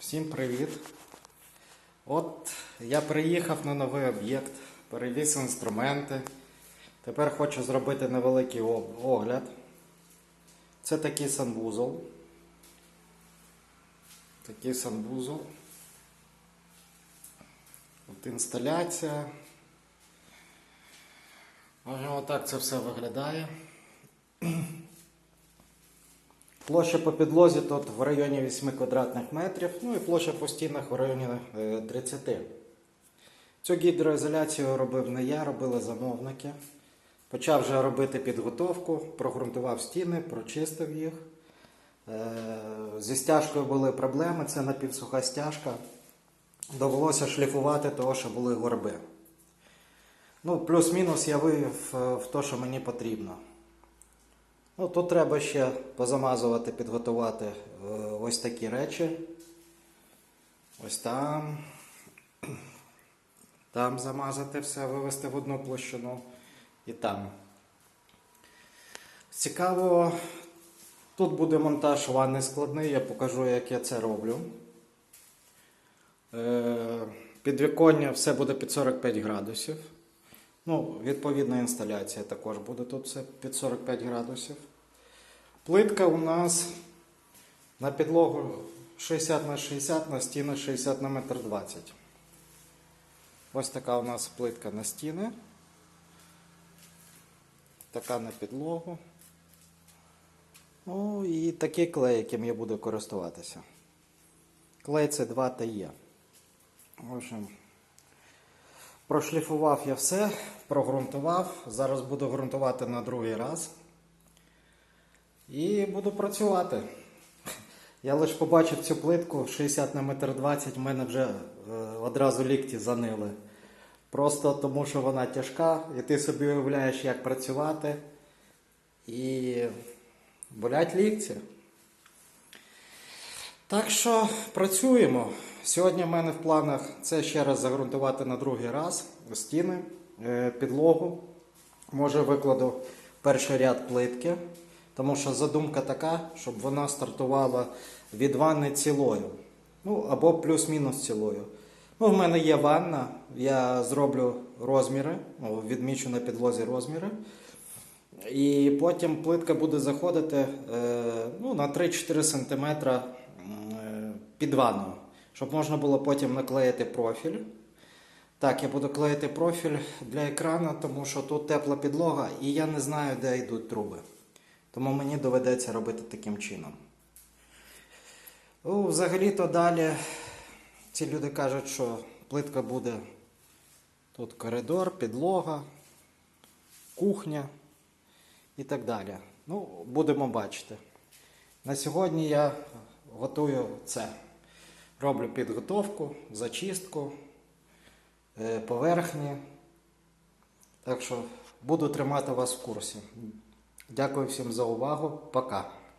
Всім привіт! От я приїхав на новий об'єкт, перевіз інструменти. Тепер хочу зробити невеликий огляд. Це такий санвузол. Такий санвузол. От інсталяція. Ось отак це все виглядає. Площа по підлозі тут в районі 8 квадратних метрів, ну і площа по стінах в районі е, 30. Цю гідроізоляцію робив не я, робили замовники. Почав вже робити підготовку, прогрунтував стіни, прочистив їх. Е, Зі стяжкою були проблеми, це напівсуха стяжка. Довелося шліфувати того, що були горби. Ну, плюс-мінус я вивів е, в те, що мені потрібно. Ну, тут треба ще позамазувати, підготувати е, ось такі речі. Ось там. Там замазати все, вивести в одну площину і там. Цікаво, тут буде монтаж ванни складний, я покажу, як я це роблю. Е, Підвіконня все буде під 45 градусів. Ну, відповідна інсталяція також буде тут все під 45 градусів. Плитка у нас на підлогу 60 на 60, на стіни 60 на метр 20. Ось така у нас плитка на стіни. Така на підлогу. Ну і такий клей, яким я буду користуватися. Клей це 2 та є. В общем, прошліфував я все, прогрунтував. Зараз буду ґрунтувати на другий раз. І буду працювати. Я лише побачив цю плитку 60 на метр 20, в мене вже е, одразу лікті занили. Просто тому, що вона тяжка, і ти собі уявляєш, як працювати. І болять лікті. Так що працюємо. Сьогодні в мене в планах це ще раз загрунтувати на другий раз стіни, е, підлогу. Може викладу перший ряд плитки, тому що задумка така, щоб вона стартувала від ванни цілою. Ну або плюс-мінус цілою. Ну, в мене є ванна, я зроблю розміри, відмічу на підлозі розміри. І потім плитка буде заходити е, ну, на 3-4 см е, під ванну, щоб можна було потім наклеїти профіль. Так, я буду клеїти профіль для екрану, тому що тут тепла підлога і я не знаю, де йдуть труби. Тому мені доведеться робити таким чином. Ну, взагалі-то далі ці люди кажуть, що плитка буде тут коридор, підлога, кухня і так далі. Ну, будемо бачити. На сьогодні я готую це. Роблю підготовку, зачистку, е, поверхні. Так що буду тримати вас в курсі. Дякую всім за увагу. Пока.